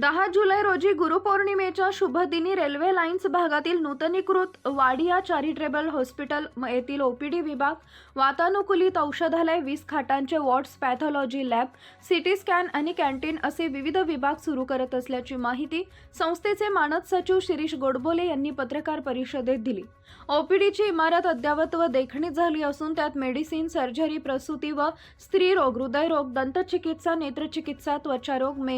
दहा जुलै रोजी गुरुपौर्णिमेच्या शुभदिनी railway lines भागातील नूतनीकृत वाडिया चॅरिटेबल हॉस्पिटल म- येथील ओपीडी विभाग वातानुकूलित औषधालय वीस खाटांचे wards pathology lab CT scan आणि कॅन्टीन असे विविध विभाग सुरू करत असल्याची माहिती संस्थेचे मानद सचिव शिरीष गोडबोले यांनी पत्रकार परिषदेत दिली. ओपीडीची इमारत अद्ययावत व देखणी झाली असून त्यात मेडिसिन सर्जरी प्रसूती व स्त्रीरोग हृदयरोग दंतचिकित्सा नेत्रचिकित्सा त्वचारोग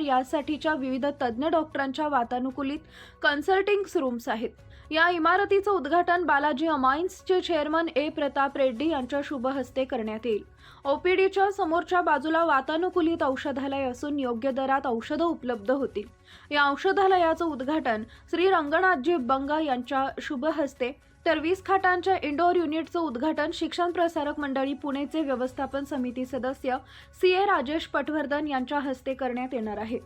यासाठी यासाठीच्या विविध तज्ज्ञ डॉक्टरांच्या वातानुकूलित कन्सल्टिंग रूम्स आहेत. या इमारतीचं उद्घाटन बालाजी अमाइन्सचे चेअरमन ए. प्रताप रेड्डी यांच्या शुभ हस्ते करण्यात येईल. ओपीडीच्या समोरच्या बाजूला वातानुकूलित औषधालय असून योग्य दरात औषधं उपलब्ध होतील. या औषधालयाचं उद्घाटन श्री रंगनाथजी बंगा यांच्या शुभ हस्ते तर वीस खाटांच्या इंडोर युनिटचं उद्घाटन शिक्षण प्रसारक मंडळी पुणेचे व्यवस्थापन समिती सदस्य सी ए राजेश पटवर्धन यांच्या हस्ते करण्यात येणार आहे.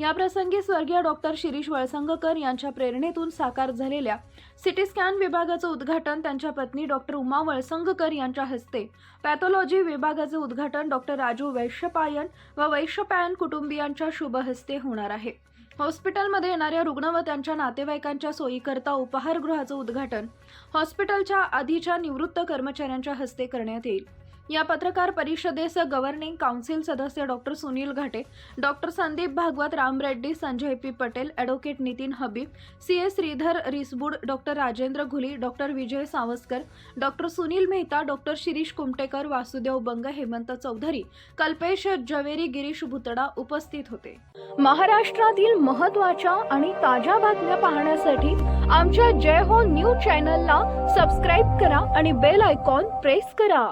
या प्रसंगी स्वर्गीय डॉक्टर शिरीष वळसंगकर यांच्या प्रेरणेतून साकार झालेल्या सिटी स्कॅन विभागाचं उद्घाटन त्यांच्या पत्नी डॉक्टर उमा वळसंगकर यांच्या हस्ते पॅथॉलॉजी विभागाचं उद्घाटन डॉक्टर राजू वैश्यपायन व वैश्यपायन कुटुंबियांच्या शुभ हस्ते होणार आहे. हॉस्पिटलमध्ये येणाऱ्या रुग्ण व त्यांच्या नातेवाईकांच्या सोयीकरता उपहारगृहाचं उद्घाटन हॉस्पिटलच्या आधीच्या निवृत्त कर्मचाऱ्यांच्या हस्ते करण्यात येईल. या पत्रकार परिषदेस गव्हर्निंग काउन्सिल सदस्य doctor Sunil Ghate doctor Sandeep Bhagwat Ram Reddy Sanjay P Patel advocate Nitin Habib C S Shridhar Risbud doctor Rajendra Ghuli doctor Vijay Savaskar doctor Sunil Mehta doctor Shirish Kumtekar Vasudev Bang Hemant Chaudhari Kalpesh Javeri Girish Bhutada उपस्थित होते. महाराष्ट्रातील महत्त्वाच्या आणि ताज्या बातम्या पाहण्यासाठी आमच्या जय हो न्यूज चॅनलला सबस्क्राईब करा आणि बेल आयकॉन प्रेस करा.